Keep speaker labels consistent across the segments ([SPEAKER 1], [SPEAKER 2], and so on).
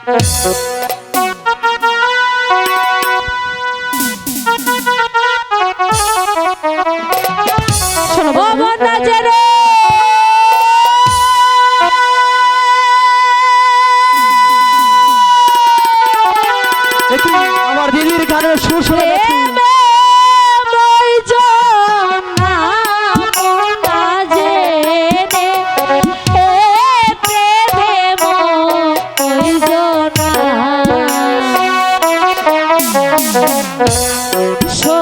[SPEAKER 1] শোনো।
[SPEAKER 2] বাবা না So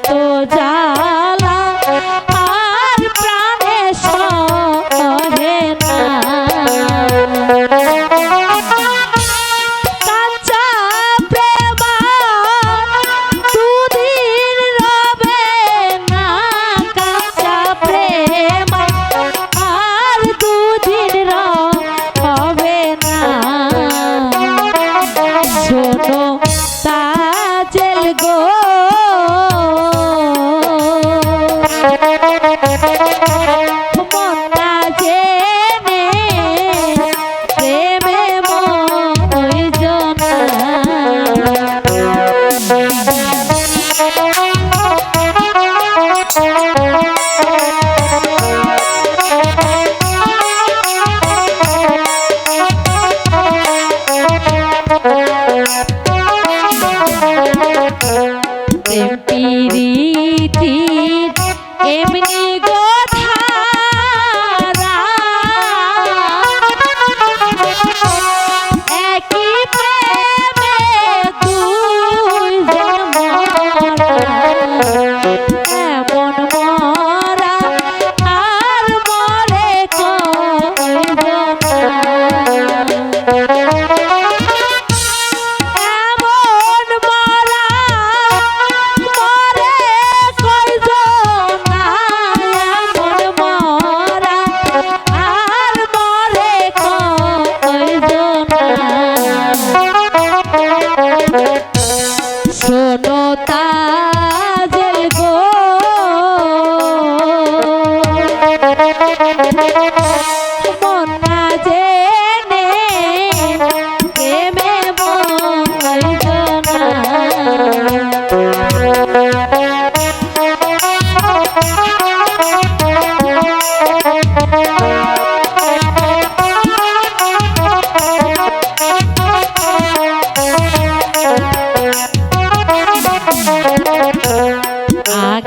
[SPEAKER 2] তো যা Thank you.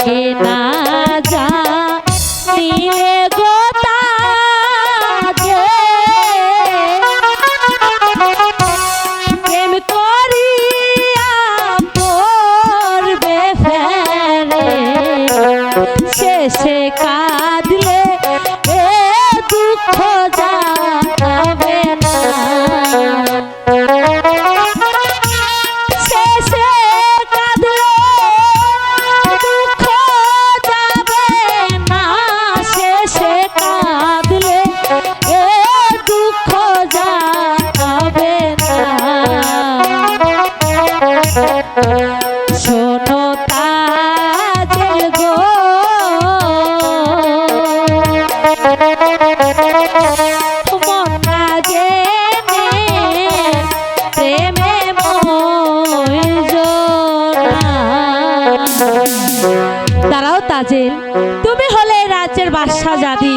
[SPEAKER 2] que তাজেল তুমি হলে রাজ্যের বাদশাহ জাদি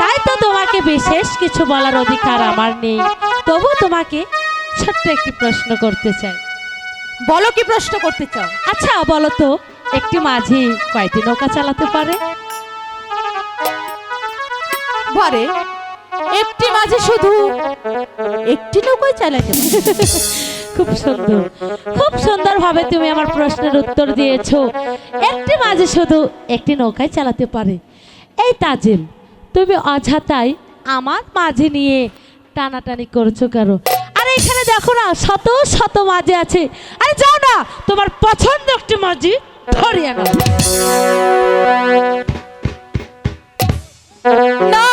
[SPEAKER 2] তাই তো তোমাকে বিশেষ কিছু বলার অধিকার আমার নেই। তবু তোমাকে ছোট্ট একটি প্রশ্ন করতে চাই।
[SPEAKER 1] বলো কি প্রশ্ন করতে চাও?
[SPEAKER 2] আচ্ছা বলো তো একটি মাঝি কয়টি নৌকা চালাতে পারে?
[SPEAKER 3] একটি মাঝি শুধু একটি নৌকায় চালাতে পারে।
[SPEAKER 2] খুব সুন্দর। খুব সুন্দরভাবে তুমি আমার প্রশ্নের উত্তর দিয়েছ। একটি মাঝে শুধু একটি নৌকায় চালাতে পারে। এই তাজিল তুমি অযথাই আমার মাঝে নিয়ে টানাটানি করছ কারও আরে এখানে দেখো না, শত শত মাঝে আছে। আরে যাও না, তোমার পছন্দ একটি মাঝি নাও
[SPEAKER 3] না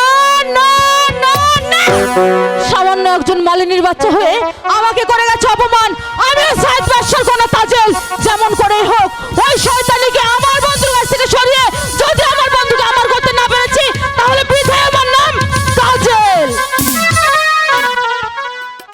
[SPEAKER 3] না না না। একজন মালিনীর বাচ্চা হয়ে আমাকে করে গেছে অপমান। আমি সাহেব তাজেল, যেমন করেই হোক। ওই শয়তান